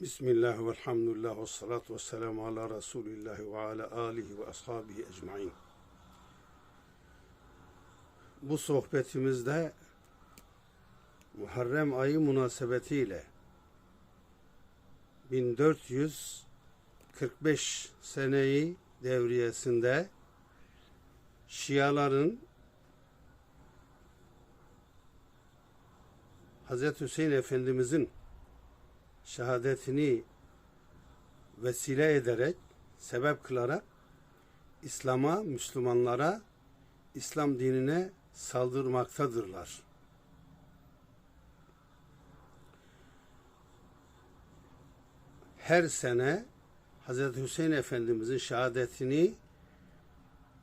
Bismillah ve elhamdülillah ve salatu ve selamu ala Resulillah ve ala alihi ve ashabihi ecmain. Bu sohbetimizde Muharrem ayı münasebetiyle 1445 seneyi devriyesinde Şiaların Hz. Hüseyin Efendimizin şehadetini vesile ederek, sebep kılarak İslam'a, Müslümanlara, İslam dinine saldırmaktadırlar. Her sene Hz. Hüseyin Efendimizin şehadetini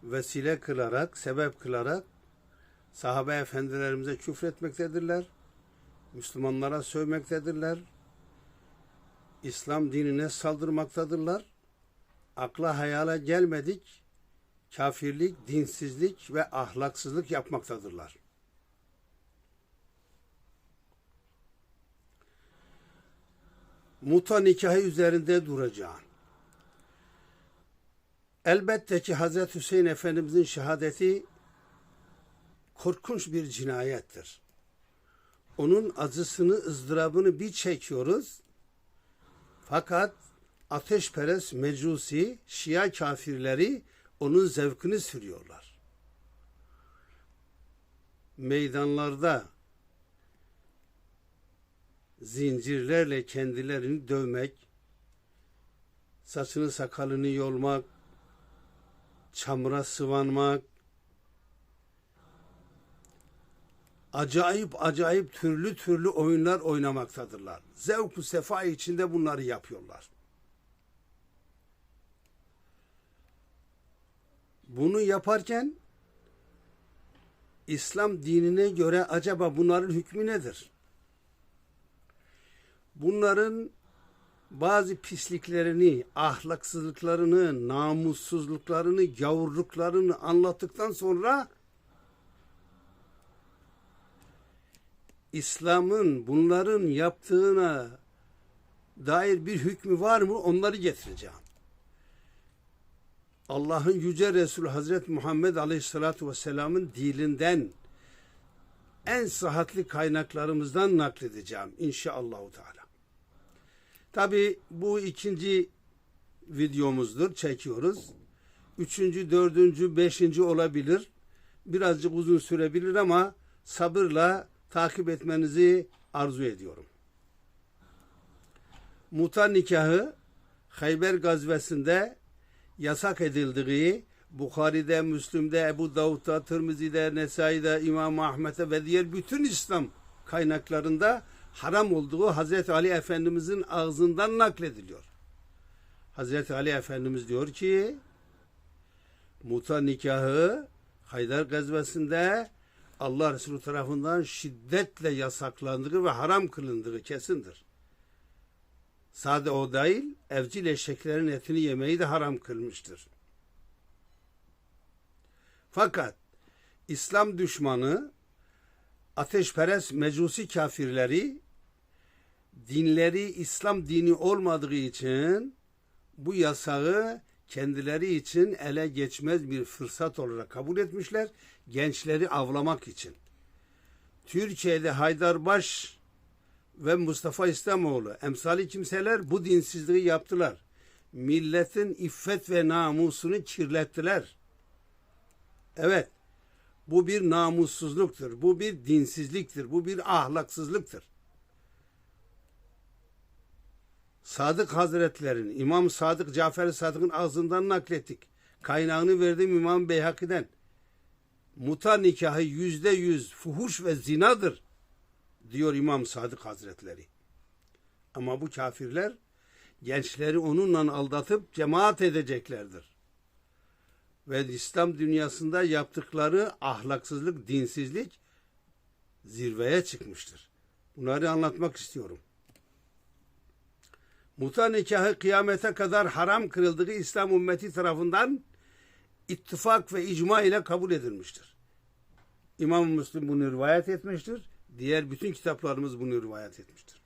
vesile kılarak, sebep kılarak sahabe efendilerimize küfretmektedirler. Müslümanlara sövmektedirler. İslam dinine saldırmaktadırlar. Akla hayala gelmedik kafirlik, dinsizlik ve ahlaksızlık yapmaktadırlar. Muta nikahı üzerinde duracağım. Elbette ki Hz. Hüseyin Efendimizin şehadeti korkunç bir cinayettir. Onun acısını, ızdırabını bir çekiyoruz. Fakat ateşperest mecusi, şia kafirleri onun zevkini sürüyorlar. Meydanlarda zincirlerle kendilerini dövmek, saçını sakalını yolmak, çamura sıvanmak, acayip acayip türlü türlü oyunlar oynamaktadırlar. Zevku sefa içinde bunları yapıyorlar. Bunu yaparken İslam dinine göre acaba bunların hükmü nedir? Bunların bazı pisliklerini, ahlaksızlıklarını, namussuzluklarını, gavurluklarını anlattıktan sonra İslam'ın bunların yaptığına dair bir hükmü var mı onları getireceğim. Allah'ın yüce Resulü Hazreti Muhammed Aleyhisselatü Vesselam'ın dilinden en sıhhatli kaynaklarımızdan nakledeceğim inşallahü teala. Tabi bu ikinci videomuzdur, çekiyoruz. Üçüncü, dördüncü, beşinci olabilir. Birazcık uzun sürebilir ama sabırla takip etmenizi arzu ediyorum. Muta nikahı Hayber gazvesinde yasak edildiği Bukhari'de, Müslüm'de, Ebu Davud'da, Tirmizi'de, Nesai'de, İmam Ahmet'e ve diğer bütün İslam kaynaklarında haram olduğu Hazreti Ali Efendimizin ağzından naklediliyor. Hazreti Ali Efendimiz diyor ki muta nikahı Haydar gazvesinde Allah Resulü tarafından şiddetle yasaklandığı ve haram kılındığı kesindir. Sade o değil, evcil eşeklerin etini yemeyi de haram kılmıştır. Fakat İslam düşmanı ateşperest mecusi kafirleri dinleri İslam dini olmadığı için bu yasağı kendileri için ele geçmez bir fırsat olarak kabul etmişler. Gençleri avlamak için. Türkiye'de Haydarbaş ve Mustafa İslamoğlu emsali kimseler bu dinsizliği yaptılar. Milletin iffet ve namusunu kirlettiler. Evet, bu bir namussuzluktur, bu bir dinsizliktir, bu bir ahlaksızlıktır. Sadık Hazretlerin, İmam Sadık Cafer Sadık'ın ağzından naklettik. Kaynağını verdim İmam Beyhaki'den. Muta nikahı yüzde yüz fuhuş ve zinadır diyor İmam Sadık Hazretleri. Ama bu kafirler gençleri onunla aldatıp cemaat edeceklerdir. Ve İslam dünyasında yaptıkları ahlaksızlık, dinsizlik zirveye çıkmıştır. Bunları anlatmak istiyorum. Muta nikahı kıyamete kadar haram kırıldığı İslam ümmeti tarafından ittifak ve icma ile kabul edilmiştir. İmam Müslim bunu rivayet etmiştir. Diğer bütün kitaplarımız bunu rivayet etmiştir.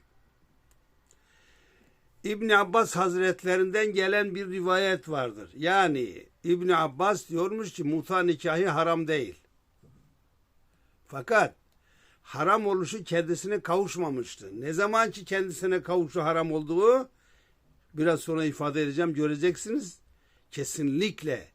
İbn Abbas Hazretlerinden gelen bir rivayet vardır. Yani İbn Abbas diyormuş ki muta nikahı haram değil. Fakat haram oluşu kendisine kavuşmamıştı. Ne zaman ki kendisine kavuşu haram olduğu biraz sonra ifade edeceğim göreceksiniz. Kesinlikle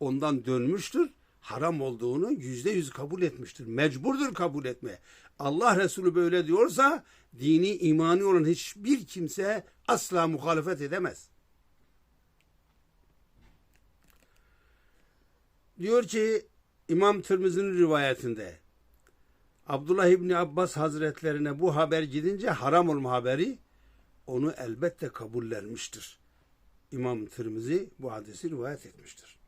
ondan dönmüştür. Haram olduğunu yüzde yüz kabul etmiştir. Mecburdur kabul etmeye. Allah Resulü böyle diyorsa dini imani olan hiçbir kimse asla muhalefet edemez. Diyor ki İmam Tirmizi'nin rivayetinde Abdullah İbni Abbas Hazretlerine bu haber gidince haram olma haberi onu elbette kabullenmiştir. İmam Tirmizi bu hadisi rivayet etmiştir.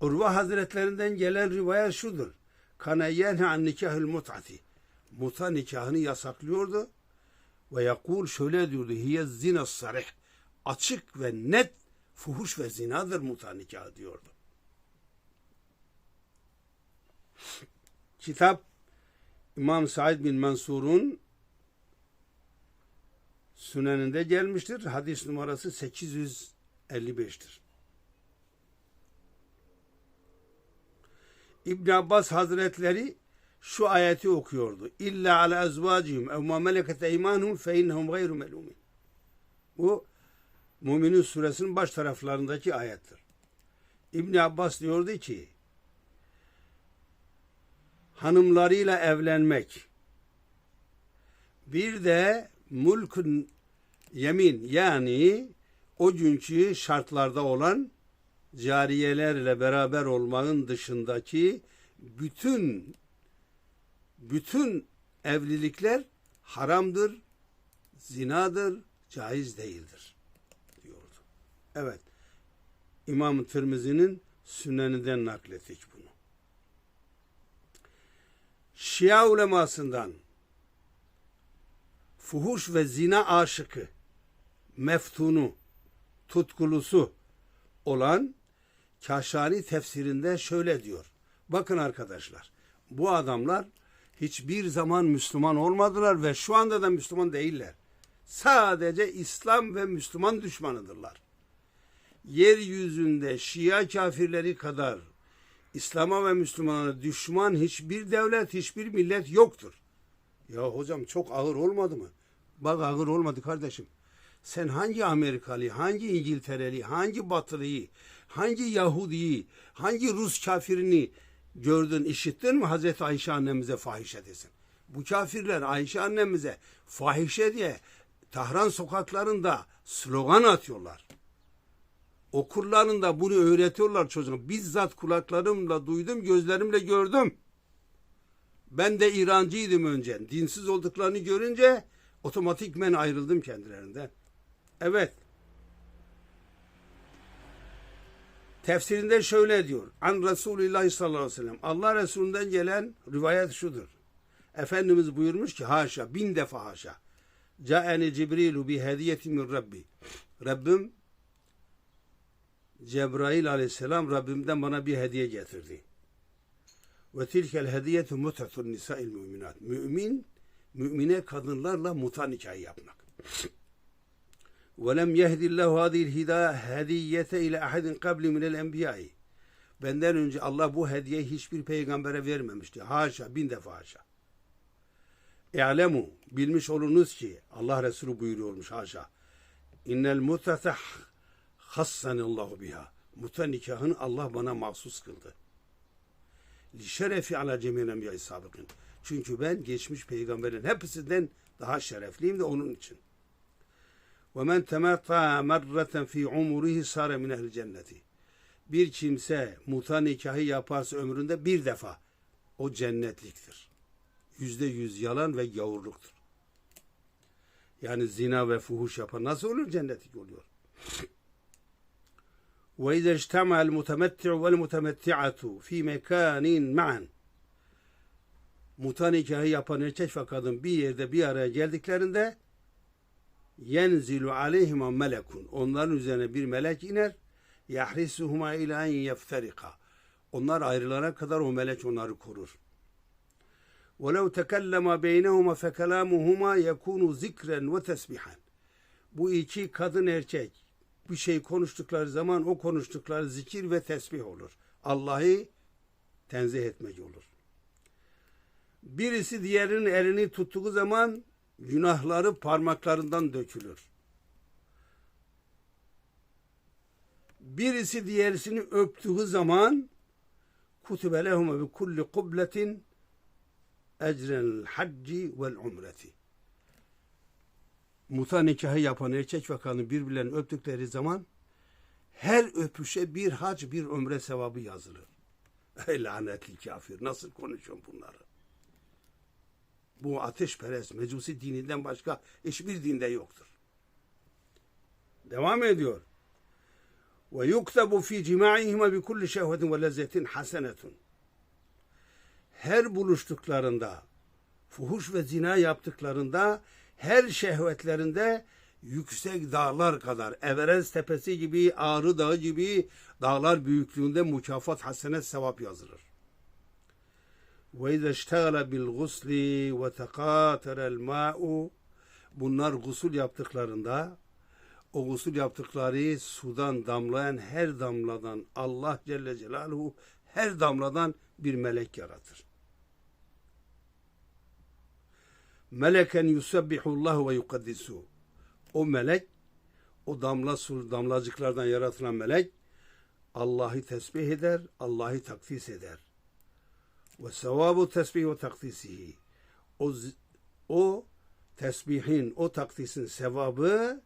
Urva Hazretlerinden gelen rivayet şudur. Kana yenhe an nikahil mut'ati. Muta nikahını yasaklıyordu. Ve yakul şöyle diyordu. Hiye zina sarih. Açık ve net fuhuş ve zinadır muta nikahı diyordu. Kitap İmam Said bin Mansur'un Süneninde gelmiştir. Hadis numarası 855'tir. İbn Abbas Hazretleri şu ayeti okuyordu. İlla ala ezvacihim ev ma meleket eymanuhum fe innehum gayru melumin. Bu Müminin suresinin baş taraflarındaki ayettir. İbn Abbas diyordu ki hanımlarıyla evlenmek bir de mulkun yemin yani o günkü şartlarda olan cariyelerle beraber olmanın dışındaki bütün bütün evlilikler haramdır, zinadır, caiz değildir diyordu. Evet. İmam Tirmizi'nin sünneninden naklettik bunu. Şia ulemasından fuhuş ve zina aşıkı, meftunu, tutkulusu olan Kaşani tefsirinde şöyle diyor. Bakın arkadaşlar, bu adamlar hiçbir zaman Müslüman olmadılar ve şu anda da Müslüman değiller. Sadece İslam ve Müslüman düşmanıdırlar. Yeryüzünde Şia kafirleri kadar İslam'a ve Müslümana düşman hiçbir devlet, hiçbir millet yoktur. Ya hocam çok ağır olmadı mı? Bak ağır olmadı kardeşim. Sen hangi Amerikalı, hangi İngiltereli, hangi Batılıyı, hangi Yahudiyi, hangi Rus kafirini gördün, işittin mi Hazreti Ayşe annemize fahişe desin? Bu kafirler Ayşe annemize fahişe diye Tahran sokaklarında slogan atıyorlar. Okullarında bunu öğretiyorlar çocuğa. Bizzat kulaklarımla duydum, gözlerimle gördüm. Ben de İrancıydım önce. Dinsiz olduklarını görünce otomatikmen ayrıldım kendilerinden. Evet. Tefsirinde şöyle diyor. An Resulullah sallallahu aleyhi ve sellem. Allah Resulünden gelen rivayet şudur. Efendimiz buyurmuş ki haşa bin defa haşa. Ca'eni Cibrilu bi hediyeti min Rabbi. Rabbim Cebrail aleyhisselam Rabbimden bana bir hediye getirdi. Ve tilkel hediyetu mutatun nisa'il müminat. Mümin, mümine kadınlarla muta nikahı yapmak. Ve lem yehdillahu hadil hediyete ile ahadin qabli minel enbiyai. Benden önce Allah bu hediyeyi hiçbir peygambere vermemişti. Haşa, bin defa haşa. İ'lemu, bilmiş olunuz ki Allah Resulü buyuruyormuş haşa. İnnel mutatah hassanallahu biha. Muta nikahını Allah bana mahsus kıldı. Şerefi ala cemil enbiya'i sabıkın. Çünkü ben geçmiş peygamberin hepsinden daha şerefliyim de onun için. Ve men tematta merreten fi umurihi sare min ehli cenneti. Bir kimse muta nikahı yaparsa ömründe bir defa o cennetliktir. Yüzde yüz yalan ve gavurluktur. Yani zina ve fuhuş yapan nasıl olur cennetlik oluyor? وإذا اجتمع المتمتع والمتمتعة في مكان معا muta nikahı yapan erkek ve kadın bir yerde bir araya geldiklerinde yenzilu aleyhima melekun onların üzerine bir melek iner yahrisuhuma ila en yefterika onlar ayrılana kadar o melek onları korur وَلَوْ تَكَلَّمَ بَيْنَهُمَا فَكَلَامُهُمَا يَكُونُ ذِكْرًا وَتَسْبِحًا Bu iki kadın erkek bir şey konuştukları zaman o konuştukları zikir ve tesbih olur. Allah'ı tenzih etmek olur. Birisi diğerinin elini tuttuğu zaman günahları parmaklarından dökülür. Birisi diğerisini öptüğü zaman kutibe lehume bi kulli kubletin ecrenel hacci vel umreti. Muta nikahı yapan erkek ve kadın birbirlerini öptükleri zaman her öpüşe bir hac bir ömre sevabı yazılır. Ey lanetli kafir nasıl konuşuyorsun bunları? Bu ateşperest mecusi dininden başka hiçbir dinde yoktur. Devam ediyor. Ve yuktabu fi cima'ihima bi kulli şehvetin ve lezzetin hasenetun. Her buluştuklarında, fuhuş ve zina yaptıklarında, her şehvetlerinde yüksek dağlar kadar, Everest tepesi gibi, Ağrı Dağı gibi dağlar büyüklüğünde mükafat hasenet sevap yazılır. Ve izâ iştegale bil gusli ve tekâterel mâ'u Bunlar gusül yaptıklarında o gusül yaptıkları sudan damlayan her damladan Allah Celle Celaluhu her damladan bir melek yaratır. Meleken yusabbihullahu ve yukaddisu. O melek o damla su damlacıklardan yaratılan melek Allah'ı tesbih eder, Allah'ı takdis eder. Ve sevabu tesbih ve takdisihi. O, o tesbihin, o takdisin sevabı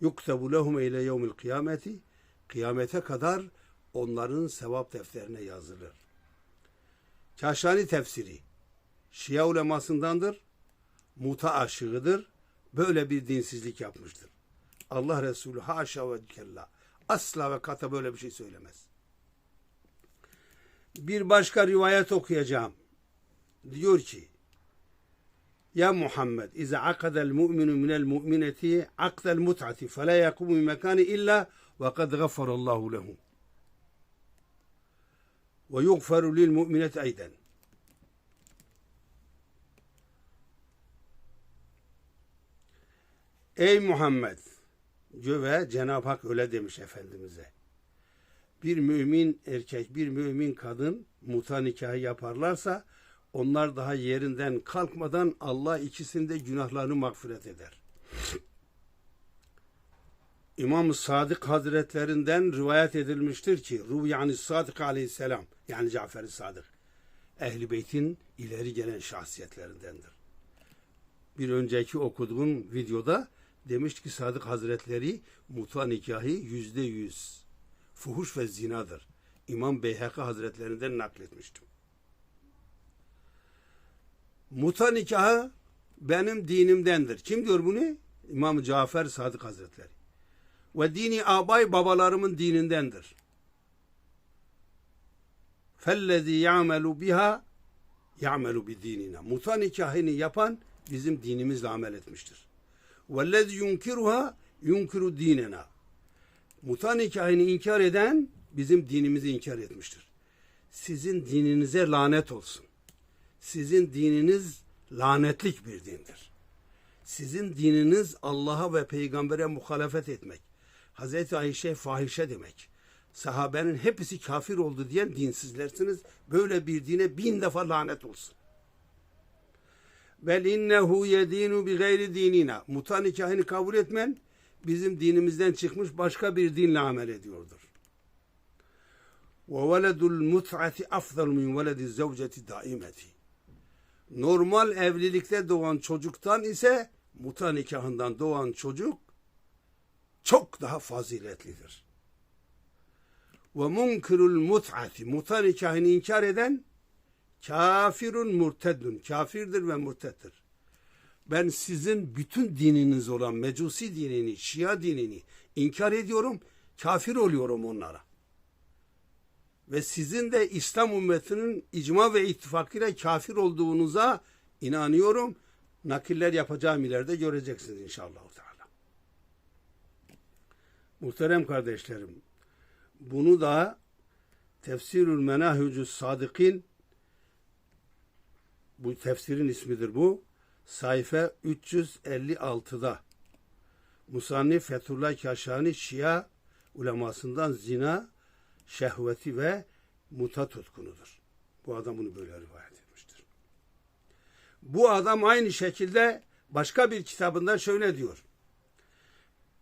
yuktebu lehum ile yevmil kıyameti kıyamete kadar onların sevap defterine yazılır. Kaşani tefsiri Şia ulemasındandır. Muta aşığıdır. Böyle bir dinsizlik yapmıştır. Allah Resulü haşa ve kella asla ve kata böyle bir şey söylemez. Bir başka rivayet okuyacağım. Diyor ki Ya Muhammed İza akadel mu'minu minel mu'mineti akdel mut'ati fe la yakumu mekani illa ve kad gaffarallahu lehu ve yugferu lil mu'mineti eyden Ey Muhammed ve Cenab-ı Hak öyle demiş Efendimiz'e. Bir mümin erkek, bir mümin kadın muta nikahı yaparlarsa onlar daha yerinden kalkmadan Allah ikisinde günahlarını mağfiret eder. İmam Sadık Hazretlerinden rivayet edilmiştir ki Ruh yani Sadık Aleyhisselam yani Cafer-i Sadık Ehli Beyt'in ileri gelen şahsiyetlerindendir. Bir önceki okuduğum videoda demiş ki Sadık Hazretleri muta nikahı yüzde yüz fuhuş ve zinadır. İmam Beyhaki Hazretlerinden nakletmiştim. Muta nikahı benim dinimdendir. Kim diyor bunu? İmam Cafer Sadık Hazretleri. Ve dini abay babalarımın dinindendir. Fellezî ya'melu biha ya'melu bi dinina. Muta nikahını yapan bizim dinimizle amel etmiştir. وَالَّذِي يُنْكِرُهَا يُنْكِرُ dinena. Muta nikahını inkar eden bizim dinimizi inkar etmiştir. Sizin dininize lanet olsun. Sizin dininiz lanetlik bir dindir. Sizin dininiz Allah'a ve peygambere muhalefet etmek. Hazreti Ayşe fahişe demek. Sahabenin hepsi kafir oldu diyen dinsizlersiniz. Böyle bir dine bin defa lanet olsun. Vel innehu yedinu bi gayri dinina. Muta nikahını kabul etmen bizim dinimizden çıkmış başka bir dinle amel ediyordur. Ve veledul mut'ati afdal min veledi zevceti daimeti. Normal evlilikte doğan çocuktan ise muta nikahından doğan çocuk çok daha faziletlidir. Ve munkirul mut'ati. Muta nikahını inkar eden kafirun murteddun. Kafirdir ve murtettir. Ben sizin bütün dininiz olan Mecusi dinini, Şia dinini inkar ediyorum. Kafir oluyorum onlara. Ve sizin de İslam ümmetinin icma ve ittifakıyla kafir olduğunuza inanıyorum. Nakiller yapacağım ileride göreceksiniz inşallah. Teala. Muhterem kardeşlerim, bunu da Tefsirül Menahücü Sadık'in bu tefsirin ismidir bu. sayfa 356'da Musannif Fethullah Kaşani Şia ulemasından zina, şehveti ve muta tutkunudur. Bu adam bunu böyle rivayet etmiştir. Bu adam aynı şekilde başka bir kitabında şöyle diyor.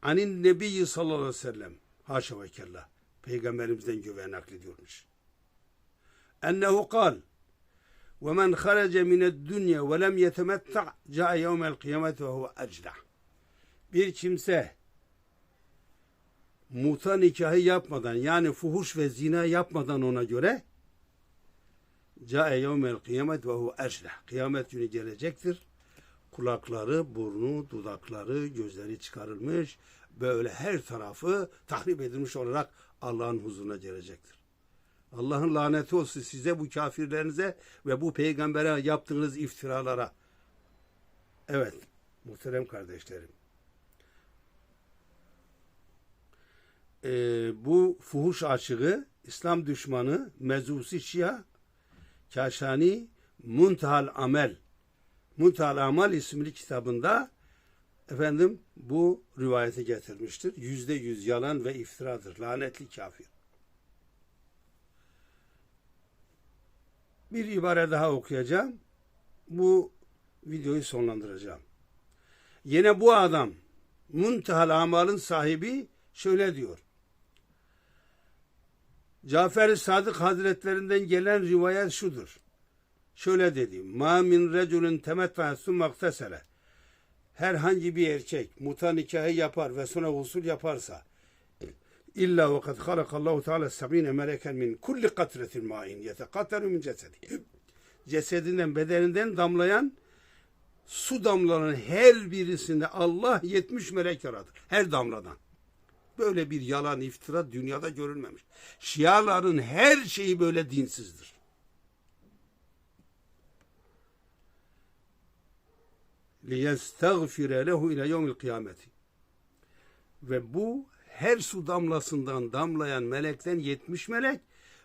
Anin Nebiyyi sallallahu aleyhi ve sellem haşa ve kella peygamberimizden göğe naklediyormuş. Ennehu kal ومن خرج من الدنيا ولم يتمتع جاء يوم القيامة وهو أجدع bir kimse muta nikahı yapmadan yani fuhuş ve zina yapmadan ona göre Câe yevmel kıyamet ve hu ecleh. Kıyamet günü gelecektir. Kulakları, burnu, dudakları, gözleri çıkarılmış. Böyle her tarafı tahrip edilmiş olarak Allah'ın huzuruna gelecektir. Allah'ın laneti olsun size bu kafirlerinize ve bu peygambere yaptığınız iftiralara. Evet, muhterem kardeşlerim. Ee, bu fuhuş aşığı, İslam düşmanı, mezusi şia, Kaşani Muntahal Amel Muntahal Amel isimli kitabında efendim bu rivayeti getirmiştir. Yüzde yüz yalan ve iftiradır. Lanetli kafir. Bir ibare daha okuyacağım. Bu videoyu sonlandıracağım. Yine bu adam Muntahal Amal'ın sahibi şöyle diyor. Cafer-i Sadık Hazretlerinden gelen rivayet şudur. Şöyle dedi. Ma min reculun temettâ summaktesele. Herhangi bir erkek muta nikahı yapar ve sonra usul yaparsa illa ve kad halakallahu teala sabine meleken min kulli katretin ma'in yetekatteru min cesedi. Cesedinden bedeninden damlayan su damlalarının her birisinde Allah 70 melek yaratır. Her damladan. Böyle bir yalan iftira dünyada görülmemiş. Şiaların her şeyi böyle dinsizdir. لِيَسْتَغْفِرَ لَهُ اِلَى يَوْمِ الْقِيَامَةِ Ve bu her su damlasından damlayan melekten 70 melek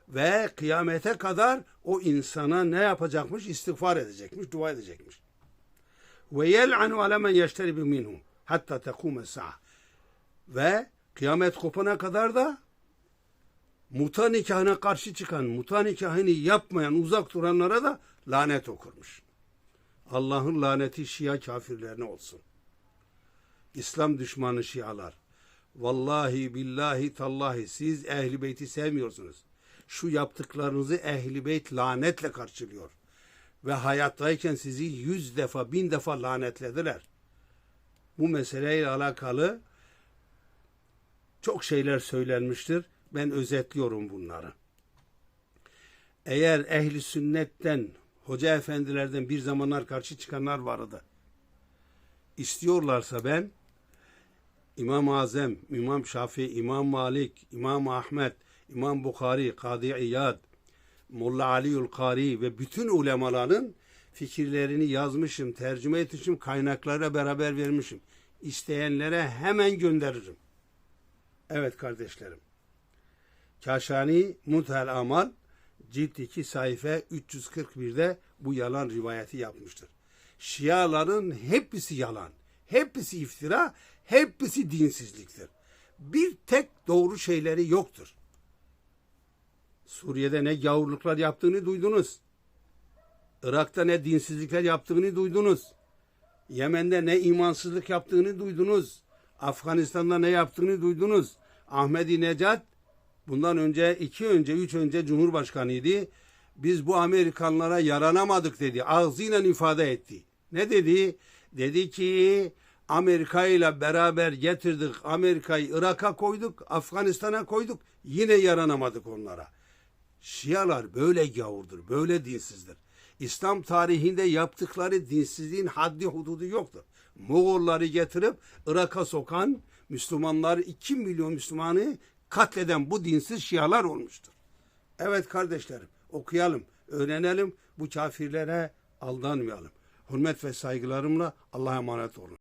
ve kıyamete kadar o insana ne yapacakmış? İstiğfar edecekmiş, dua edecekmiş. Ve yel'anu ala men yeşteribi minhum hatta tekume sa'a. Ve kıyamet kopana kadar da muta nikahına karşı çıkan, muta nikahını yapmayan, uzak duranlara da lanet okurmuş. Allah'ın laneti Şia kafirlerine olsun. İslam düşmanı Şialar. Vallahi billahi tallahi siz ehli beyti sevmiyorsunuz. Şu yaptıklarınızı ehli beyt lanetle karşılıyor. Ve hayattayken sizi yüz defa, bin defa lanetlediler. Bu meseleyle alakalı çok şeyler söylenmiştir. Ben özetliyorum bunları. Eğer ehli sünnetten, hoca efendilerden bir zamanlar karşı çıkanlar vardı. İstiyorlarsa ben İmam Azam, İmam Şafii, İmam Malik, İmam Ahmet, İmam Bukhari, Kadı İyad, Molla Aliül Kari ve bütün ulemaların fikirlerini yazmışım, tercüme etmişim, kaynaklara beraber vermişim. İsteyenlere hemen gönderirim. Evet kardeşlerim. Kaşani Muthel Amal cilt 2 sayfa 341'de bu yalan rivayeti yapmıştır. Şiaların hepsi yalan, hepsi iftira, hepsi dinsizliktir. Bir tek doğru şeyleri yoktur. Suriye'de ne gavurluklar yaptığını duydunuz. Irak'ta ne dinsizlikler yaptığını duydunuz. Yemen'de ne imansızlık yaptığını duydunuz. Afganistan'da ne yaptığını duydunuz. Ahmedi Necat bundan önce iki önce üç önce Cumhurbaşkanıydı. Biz bu Amerikanlara yaranamadık dedi. Ağzıyla ifade etti. Ne dedi? Dedi ki Amerika ile beraber getirdik. Amerika'yı Irak'a koyduk, Afganistan'a koyduk. Yine yaranamadık onlara. Şialar böyle gavurdur, böyle dinsizdir. İslam tarihinde yaptıkları dinsizliğin haddi hududu yoktur. Moğolları getirip Irak'a sokan Müslümanlar 2 milyon Müslümanı katleden bu dinsiz Şialar olmuştur. Evet kardeşlerim okuyalım, öğrenelim, bu kafirlere aldanmayalım. Hürmet ve saygılarımla Allah'a emanet olun.